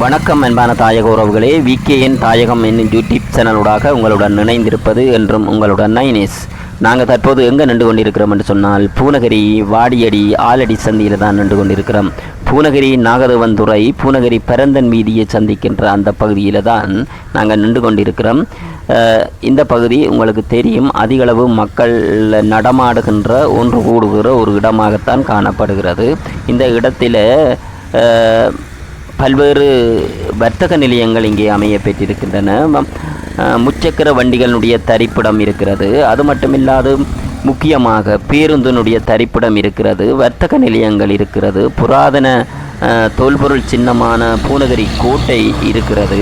வணக்கம் அன்பான தாயக உறவுகளே. விகேஎன் தாயகம் என்னும் யூடியூப் சேனலூடாக உங்களுடன் இணைந்திருப்பது என்றும் உங்களுடன் நைனேஸ். நாங்கள் தற்போது எங்கே நின்று கொண்டிருக்கிறோம் என்று சொன்னால் பூனகிரி வாடியடி ஆலடி சந்தியில் தான் நின்று கொண்டிருக்கிறோம். பூனகிரி நாகதவந்துறை பூனகிரி பரந்தன் வீதியை சந்திக்கின்ற அந்த பகுதியில் தான் நாங்கள் நின்று கொண்டிருக்கிறோம். இந்த பகுதி உங்களுக்கு தெரியும். அதிகளவு மக்கள் நடமாடுகின்ற ஒன்று கூடுகிற ஒரு இடமாகத்தான் காணப்படுகிறது. இந்த இடத்தில் பல்வேறு வர்த்தக நிலையங்கள் இங்கே அமைய பெற்றிருக்கின்றன. முச்சக்கர வண்டிகளுடைய தரிப்பிடம் இருக்கிறது. அது மட்டுமில்லாது முக்கியமாக பேருந்தினுடைய தரிப்பிடம் இருக்கிறது. வர்த்தக நிலையங்கள் இருக்கிறது. புராதன தொல்பொருள் சின்னமான பூனகிரி கோட்டை இருக்கிறது.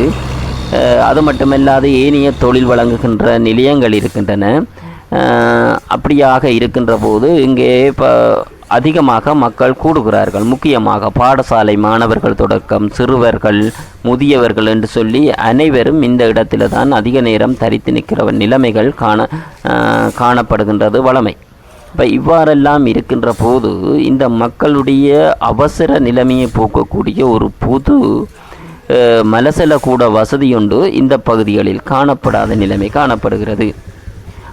அது மட்டுமில்லாது ஏனைய தொழில் வழங்குகின்ற நிலையங்கள் இருக்கின்றன. அப்படியாக இருக்கின்ற போது இங்கே இப்போ அதிகமாக மக்கள் கூடுகிறார்கள். முக்கியமாக பாடசாலை மாணவர்கள் தொடக்கம் சிறுவர்கள் முதியவர்கள் என்று சொல்லி அனைவரும் இந்த இடத்துல தான் அதிக நேரம் தரித்து நிற்கிற நிலைமைகள் காண காணப்படுகின்றது வளமை. இப்போ இவ்வாறெல்லாம் இருக்கின்ற போது இந்த மக்களுடைய அவசர நிலைமையை போக்கக்கூடிய ஒரு புது மலசல கூட வசதியுண்டு இந்த பகுதிகளில் காணப்படாத நிலைமை காணப்படுகிறது.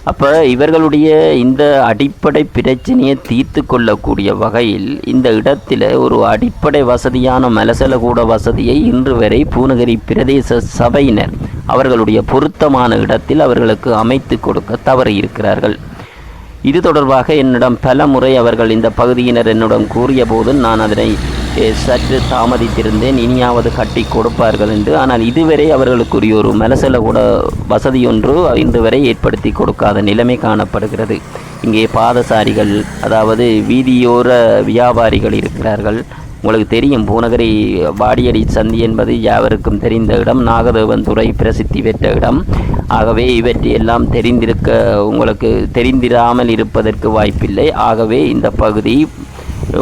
அப்போ இவர்களுடைய இந்த அடிப்படை பிரச்சனையை தீர்த்து கொள்ளக்கூடிய வகையில் இந்த இடத்துல ஒரு அடிப்படை வசதியான மலசல கூட வசதியை இன்று வரை பூநகரி பிரதேச சபையினர் அவர்களுடைய பொருத்தமான இடத்தில் அவர்களுக்கு அமைத்து கொடுக்க தவறியிருக்கிறார்கள் இது தொடர்பாக என்னிடம் பல முறை அவர்கள் இந்த பகுதியினர் என்னிடம் கூறிய போது நான் அதனை சற்று தாமதித்திருந்தேன். இனியாவது கட்டி கொடுப்பார்கள் என்று. ஆனால் இதுவரை அவர்களுக்குரிய ஒரு மலசல கூட வசதியொன்று இன்று வரை ஏற்படுத்தி கொடுக்காத நிலைமை காணப்படுகிறது. இங்கே பாதசாரிகள் அதாவது வீதியோர வியாபாரிகள் இருக்கிறார்கள். உங்களுக்கு தெரியும் பூநகரி வாடியடி சந்தி என்பது யாவருக்கும் தெரிந்த இடம். நாகதேவன் துறை பிரசித்தி பெற்ற இடம். ஆகவே இவற்றை எல்லாம் தெரிந்திருக்க உங்களுக்கு தெரிந்திராமல் இருப்பதற்கு வாய்ப்பில்லை. ஆகவே இந்த பகுதி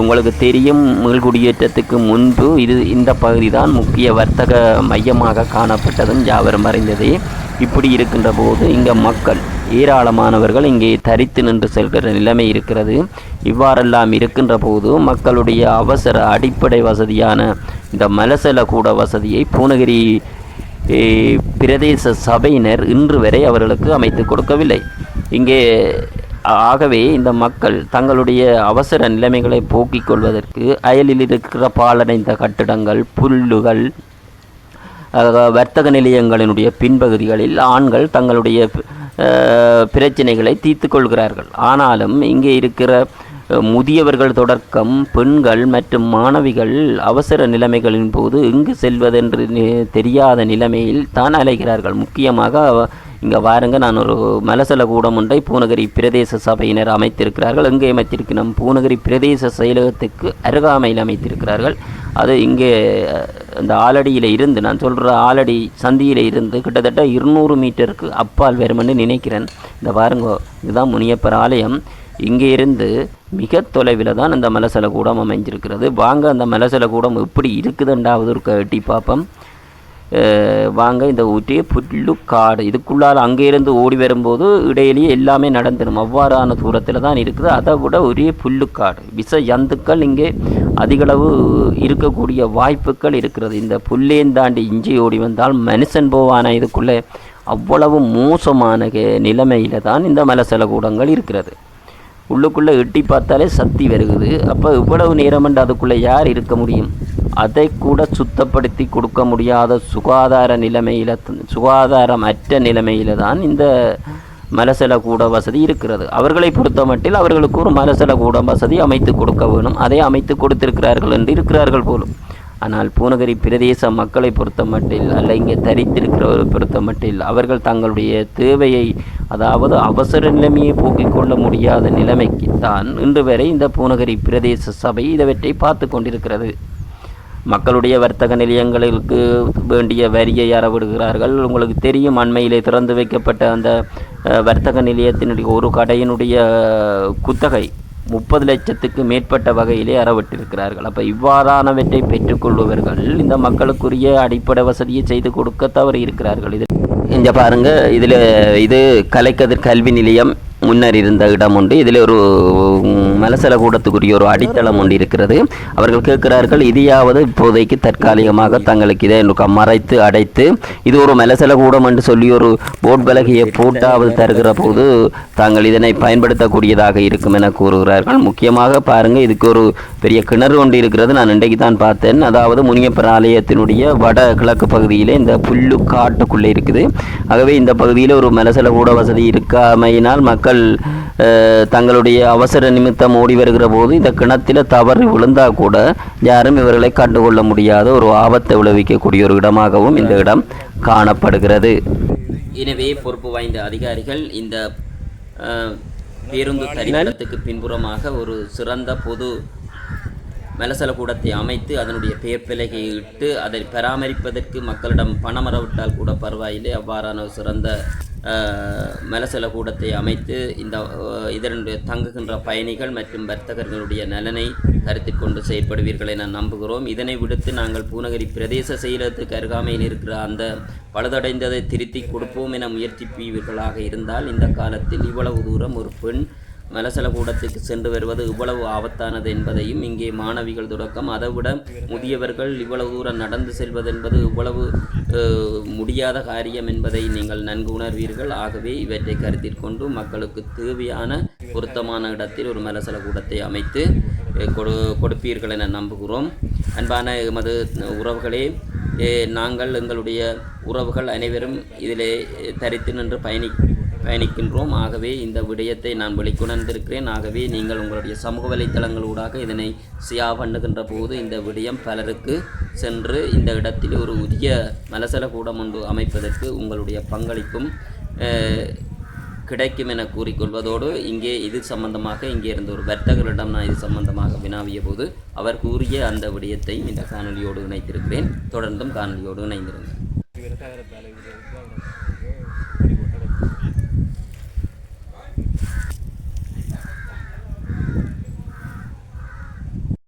உங்களுக்கு தெரியும் மீள்குடியேற்றத்துக்கு முன்பு இது இந்த பகுதி தான் முக்கிய வர்த்தக மையமாக காணப்பட்டதும் யாவரும் அறிந்ததே. இப்படி இருக்கின்ற போது இங்கே மக்கள் ஏராளமானவர்கள் இங்கே தரித்து நின்று செல்கிற நிலைமை இருக்கிறது. இவ்வாறெல்லாம் இருக்கின்ற போது மக்களுடைய அவசர அடிப்படை வசதியான இந்த மலசல கூட வசதியை பூனகிரி பிரதேச சபையினர் இன்று வரை அவர்களுக்கு அமைத்து கொடுக்கவில்லை. இங்கே ஆகவே இந்த மக்கள் தங்களுடைய அவசர நிலைமைகளை போக்கிக் கொள்வதற்கு அயலில் இருக்கிற பாலடைந்த கட்டிடங்கள் புல்லுகள் வர்த்தக நிலையங்களினுடைய பின்பகுதிகளில் ஆண்கள் தங்களுடைய பிரச்சனைகளை தீர்த்து கொள்கிறார்கள். ஆனாலும் இங்கே இருக்கிற முதியவர்கள் தொடக்கம் பெண்கள் மற்றும் மாணவிகள் அவசர நிலைமைகளின் போது எங்கு செல்வதென்று தெரியாத நிலைமையில் தான் அலைகிறார்கள். முக்கியமாக இங்கே பாருங்கள் நான் ஒரு மலசல கூடம் ஒன்றை பூநகரி பிரதேச சபையினர் அமைத்திருக்கிறார்கள். எங்கே அமைத்திருக்கிறோம் பூநகரி பிரதேச செயலகத்துக்கு அருகாமையில் அமைத்திருக்கிறார்கள். அது இங்கே இந்த ஆலடியில் இருந்து நான் சொல்கிற ஆலடி சந்தியில் இருந்து கிட்டத்தட்ட இருநூறு மீட்டருக்கு அப்பால் வருமென்னு நினைக்கிறேன். இந்த பாருங்க இதுதான் முனியப்பர் ஆலயம். இங்கே இருந்து மிக தொலைவில் தான் இந்த மலசல கூடம் அமைஞ்சிருக்கிறது. வாங்க அந்த மலசல கூடம் எப்படி இருக்குதுண்டாவது ஒரு எட்டி பார்ப்போம். வாங்க இந்த ஊட்டிய புல்லு காடு. இதுக்குள்ளால் அங்கே இருந்து ஓடி வரும்போது இடையிலேயே எல்லாமே நடந்துடும் அவ்வாறான தூரத்தில் தான் இருக்குது. அதை விட ஒரே புல்லுக்காடு விஷ ஜந்துக்கள் இங்கே அதிகளவு இருக்கக்கூடிய வாய்ப்புகள் இருக்கிறது. இந்த புல்லேன் தாண்டி இஞ்சி ஓடி வந்தால் மனுஷன் போவான இதுக்குள்ளே? அவ்வளவு மோசமான கே- தான் இந்த மலசல கூடங்கள் இருக்கிறது. உள்ளுக்குள்ளே எட்டி பார்த்தாலே சக்தி வருகுது. அப்போ இவ்வளவு நேரமண்டு அதுக்குள்ளே யார் இருக்க முடியும்? அதை கூட சுத்தப்படுத்தி கொடுக்க முடியாத சுகாதார நிலைமையில் சுகாதாரம் அற்ற தான் இந்த மலசல கூட வசதி இருக்கிறது. அவர்களை பொறுத்த மட்டில் அவர்களுக்கு ஒரு மலசல கூட வசதி அமைத்து கொடுக்க வேணும். அதை அமைத்து கொடுத்திருக்கிறார்கள் என்று இருக்கிறார்கள் போலும். ஆனால் பூநகரி பிரதேச மக்களை பொறுத்த மட்டில் அல்ல இங்கே தரித்திருக்கிறவர்களை பொறுத்த மட்டில் அவர்கள் தங்களுடைய தேவையை அதாவது அவசர நிலைமையை போக்கிக் கொள்ள முடியாத நிலைமைக்கு தான் இன்று வரை இந்த பூநகரி பிரதேச சபை இதவற்றை பார்த்து கொண்டிருக்கிறது. மக்களுடைய வர்த்தக நிலையங்களுக்கு வேண்டிய வரியை அறவிடுகிறார்கள். உங்களுக்கு தெரியும் அண்மையிலே திறந்து வைக்கப்பட்ட அந்த வர்த்தக நிலையத்தினுடைய ஒரு கடையினுடைய குத்தகை முப்பது லட்சத்துக்கு மேற்பட்ட வகையிலே அறவிட்டிருக்கிறார்கள். அப்போ இவ்வாறானவற்றை பெற்றுக்கொள்பவர்கள் இந்த மக்களுக்குரிய அடிப்படை வசதியை செய்து கொடுக்க தவறி இருக்கிறார்கள் இது இங்கே பாருங்கள் இதில் இது கலைக்கதிர் கல்வி நிலையம். முன்னர் இருந்த இடம் உண்டு. இதில் ஒரு மலசல கூடத்துக்குரிய ஒரு அடித்தளம் ஒன்று இருக்கிறது. அவர்கள் கேட்கிறார்கள் இதையாவது இப்போதைக்கு தற்காலிகமாக தங்களுக்கு இதை மறைத்து அடைத்து இது ஒரு மலசல கூடம் என்று சொல்லி ஒரு போட் பலகையை போட்டாவது தருகிற போது தாங்கள் இதனை பயன்படுத்தக்கூடியதாக இருக்கும் என கூறுகிறார்கள். முக்கியமாக பாருங்கள் இதுக்கு ஒரு பெரிய கிணறு ஒன்று இருக்கிறது. நான் இன்றைக்கு தான் பார்த்தேன். அதாவது முனியப்பர் ஆலயத்தினுடைய வட கிழக்கு பகுதியிலே இந்த புல்லு காட்டுக்குள்ளே இருக்குது. ஆகவே இந்த பகுதியில் ஒரு மலசல கூட வசதி இருக்காமையினால் மக்கள் மக்கள் தங்களுடைய அவசர நிமித்தம் ஓடி வருகிற போது இந்த கிணத்துல தவறி விழுந்தால் கூட யாரும் இவர்களை கண்டுகொள்ள முடியாத ஒரு ஆபத்தை விளைவிக்கக்கூடிய ஒரு இடமாகவும் இந்த இடம் காணப்படுகிறது. எனவே பொறுப்பு வாய்ந்த அதிகாரிகள் இந்த பேருந்து தரிசனத்துக்கு பின்புறமாக ஒரு சிறந்த பொது மலசல கூடத்தை அமைத்து அதனுடைய பெயர் பிலகையை இட்டு அதை பராமரிப்பதற்கு மக்களிடம் பணம் வரவிட்டால் கூட பரவாயில்லை. அவ்வாறான ஒரு சிறந்த மலசல கூடத்தை அமைத்து இந்த இதனுடைய தங்குகின்ற பயணிகள் மற்றும் வர்த்தகர்களுடைய நலனை கருத்தில் கொண்டு செயற்படுவீர்கள் என நம்புகிறோம். இதனை விடுத்து நாங்கள் பூநகரி பிரதேச செயலகத்துக்கு அருகாமையில் இருக்கிற அந்த பழுதடைந்ததை திருத்தி கொடுப்போம் என முயற்சிப்பீர்களாக இருந்தால் இந்த காலத்தில் இவ்வளவு தூரம் ஒரு பெண் மலசல கூடத்துக்கு சென்று வருவது இவ்வளவு ஆபத்தானது என்பதையும் இங்கே மாணவிகள் தொடக்கம். அதைவிட முதியவர்கள் இவ்வளவு தூரம் நடந்து செல்வது என்பது இவ்வளவு முடியாத காரியம் என்பதை நீங்கள் நன்கு உணர்வீர்கள். ஆகவே இவற்றை கருத்தில் கொண்டு மக்களுக்கு தேவையான பொருத்தமான இடத்தில் ஒரு மலசல கூடத்தை அமைத்து கொடு கொடுப்பீர்கள் என நம்புகிறோம். அன்பான எமது உறவுகளே நாங்கள் எங்களுடைய உறவுகள் அனைவரும் இதிலே தரித்து நின்று பயணி பயணிக்கின்றோம். ஆகவே இந்த விடயத்தை நான் வெளிக்கொணர்ந்திருக்கிறேன். ஆகவே நீங்கள் உங்களுடைய சமூக வலைத்தளங்களூடாக இதனை சியா பண்ணுகின்ற போது இந்த விடயம் பலருக்கு சென்று இந்த இடத்தில் ஒரு உரிய மலசல கூடம் ஒன்று அமைப்பதற்கு உங்களுடைய பங்களிப்பும் கிடைக்கும் என கூறிக்கொள்வதோடு இங்கே இது சம்பந்தமாக இங்கே இருந்த ஒரு வர்த்தகரிடம் நான் இது சம்பந்தமாக வினாவிய போது அவர் கூறிய அந்த விடயத்தை இந்த காணொலியோடு இணைத்திருக்கிறேன். தொடர்ந்தும் காணொலியோடு இணைந்திருந்தேன்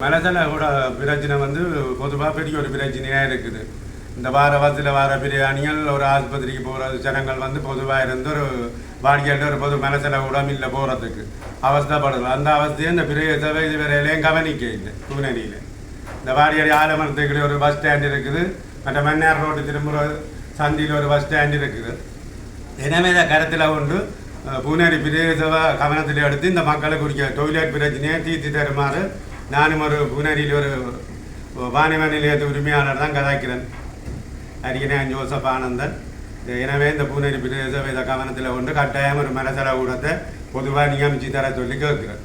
மனசில் பிரச்சனை வந்து பொதுவாக பெரிய ஒரு பிரச்சனையாக இருக்குது. இந்த வார வாரத்தில் வார பிரியாணிகள் ஒரு ஆஸ்பத்திரிக்கு போகிற ஜனங்கள் வந்து பொதுவாக இருந்து ஒரு வாடிக்கையாட்டு ஒரு பொது மனசில் உடம்பில் போகிறதுக்கு அவஸ்தப்படுது. அந்த அவஸ்தையை இந்த பிரிய சபை இதுவரையிலையும் கவனிக்க இல்லை தூணனியில் இந்த வாடியாடி ஆலமரத்துக்கு ஒரு பஸ் ஸ்டாண்ட் இருக்குது. மற்ற மன்னார் ரோடு திரும்புகிற சந்தியில் ஒரு பஸ் ஸ்டாண்ட் இருக்குது. எனவே இதை கருத்தில் கொண்டு பூனேரி பிரதேச கவனத்தில் எடுத்து இந்த மக்களுக்கு குறிக்க டொய்லெட் பிரச்சனையை தீர்த்து தருமாறு நானும் ஒரு பூனேரியில் ஒரு வாணிப நிலையத்து உரிமையாளர் தான் கதாக்கிறேன் அரியணன் ஜோசப் ஆனந்தன் எனவே இந்த பூனேரி பிரதேச இதை கவனத்தில் கொண்டு கட்டாயம் ஒரு மனசல கூடத்தை பொதுவாக நியமிச்சு தர சொல்லி கேட்கிறேன்